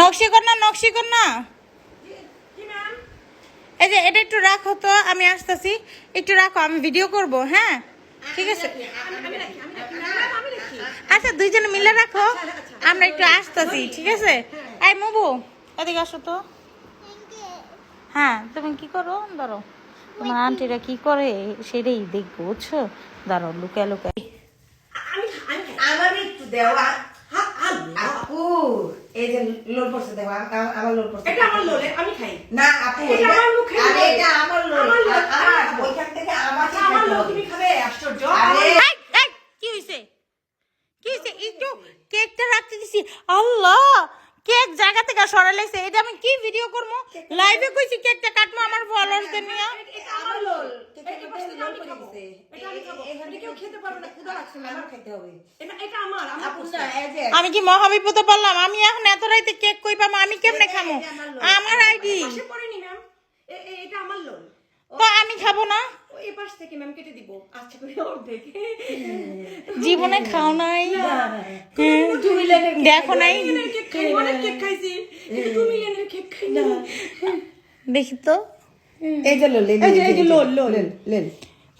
নকশি কর না নকশি কর না। এই যে এটা একটু রাখো তো আমি আসতেছি। একটু রাখো আমি ভিডিও করব হ্যাঁ? ঠিক আছে। আচ্ছা দুইজনে মিলে রাখো আমরা একটু আসতেছি ঠিক আছে? এই মুবু এদিকে আসো তো। হ্যাঁ তুমি কি করো? ধরো তোমার আন্টিরা কি করে? সেটাই দেখব বুঝছ? ধরো লুকায় লুকায়। আমার একটু দেওয়া। এই যে লোল পড়ছে দেওয়া আমার লোল পড়ছে। এটা আমার লোলে আমি খাই। না আপু এটা এটা- আমার মুখে আরে এটা আমার লোল। আমার লোল, আমি আমার খাব। ওইখান থেকে আমার আমার লোল তুমি খাবে আশ্চর্য। আরে এই, এই, কি হইছে? কি হইছে? একটু কেকটা রাখতে দিছি। আল্লাহ কেক জায়গা থেকে সরাইছে এটা আমি কি ভিডিও করব লাইভে কইছি কেকটা কাটবো আমার ফলোয়ার্সদের নিয়ে এটা আমার লোল কেকের এটা ভিতরে আমি পড়ে খাব। গেছে। এটা আমি খাব। এটা কেউ খেতে পারবে না, ক্ষুধা লাগছে না। আমার। খাইতে হবে। এটা এটা আমার, আমার আপু পছন্দ। না এই যে আমি কি মহাবিপদে পারলাম আমি এখন এত রাইতে কেক কই পাবো? আমি কেমনে খামো? আমার আইডি। পাশে পড়েনি, ম্যাম। এ- এ- এটা আমার লোল। তো আমি খাব না? ও এই পাশ থেকে ম্যাম কেটে দিব। আচ্ছা করে অর্ধেক জীবনে খাও নাই। দেখো নাই। কেক খাই অনেক কেক খাইছি। টু মিলিয়নের কেক খাই না। দেখি তো। এই যে লোল এই যে- এই যে লোল, লোল। লোল।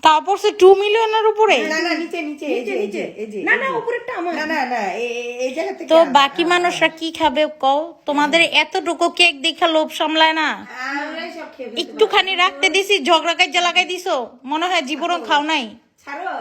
তারপর সে টু মিলিয়নের উপরে? না না নিচে নিচে এই যে এই যে এই যে না না উপরেরটা আমার। না না না এই- জায়গা থেকে তো বাকি মানুষরা কি খাবে কও? তোমাদের এতটুকু কেক দেখা লোভ সামলায় না? আমরাই সব খেয়ে একটুখানি রাখতে দিছি ঝগড়া কাজে লাগাই দিছো। মনে হয় জীবনও খাও নাই। ছাড়ো।